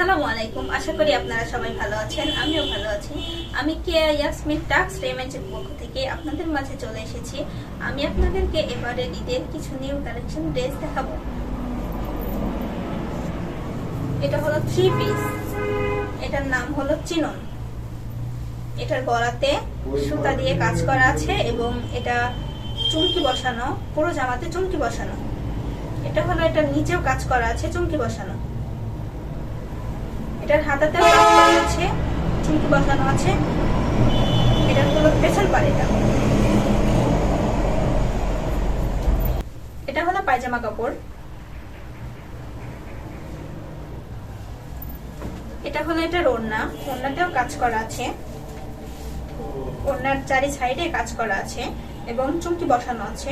আসসালামু আলাইকুম। আশা করি আপনারা সবাই ভালো আছেন, আমিও ভালো আছি। আমি কেয়া ইয়াসমিন টাক্স রেমেন্সের পক্ষ থেকে আপনাদের মাঝে চলে এসেছি। আমি আপনাদেরকে এবারে ঈদের কিছু নিউ কালেকশন ড্রেস দেখাবো। এটা হলো থ্রি পিস এটার নাম হলো চিনন। এটার গলাতে সুতা দিয়ে কাজ করা আছে এবং এটা চুমকি বসানো, পুরো জামাতে চুমকি বসানো। এটা হলো এটার নিচেও কাজ করা আছে, চুমকি বসানো। এটার হাতাতেও কাজ আছে, চুমকি বসানো আছে। এটার হলো পেছন পাড়িটা এটা। হলো পায়জামা কাপড়। এটা হলো এটা ওড়না ওড়নাতেও কাজ করা আছে। ওড়নার চারি সাইডে কাজ করা আছে এবং চুমকি বসানো আছে।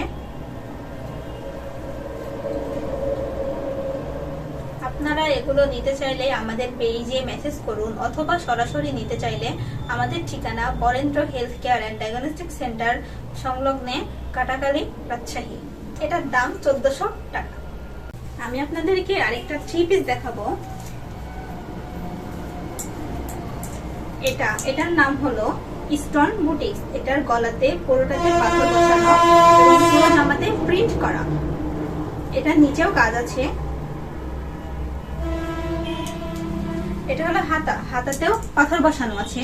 আপনারা এগুলো নিতে চাইলে আমাদের পেজে মেসেজ করুন অথবা সরাসরি নিতে চাইলে আমাদের ঠিকানা Barendra health care and diagnostic centre সংলগ্নে Katakhali Rajshahi. এটার দাম চোদ্দশো টাকা। আমি আপনাদেরকে আরেকটা থ্রি পিস দেখাবো। এটা, এটার নাম হলো স্টোন বুটিক্স এটার গলাতে পুরোটাতে পাথর বসানো জামাতে প্রিন্ট করা। এটার নিচেও কাজ আছে। এটা হলো হাতা। হাতাতেও পাথর বসানো আছে।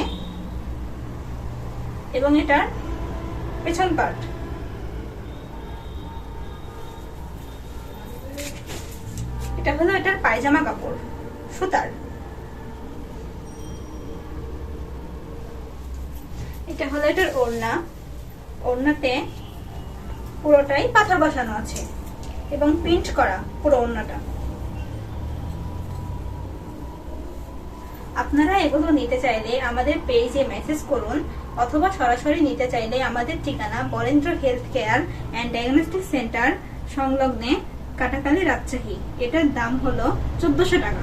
এবং এটার পেছন পার্ট এটা হলো এটার পায়জামা কাপড়, সুতার। এটা হলো এটার ওড়না। ওড়নাতে পুরোটাই পাথর বসানো আছে। এবং প্রিন্ট করা পুরো ওড়নাটা। আপনারা এগুলো নিতে চাইলে আমাদের পেজে মেসেজ করুন, অথবা সরাসরি নিতে চাইলে আমাদের ঠিকানা Barendra health care and diagnostic centre সংলগ্নে Katakhali Rajshahi. এটার দাম হলো চোদ্দশো টাকা।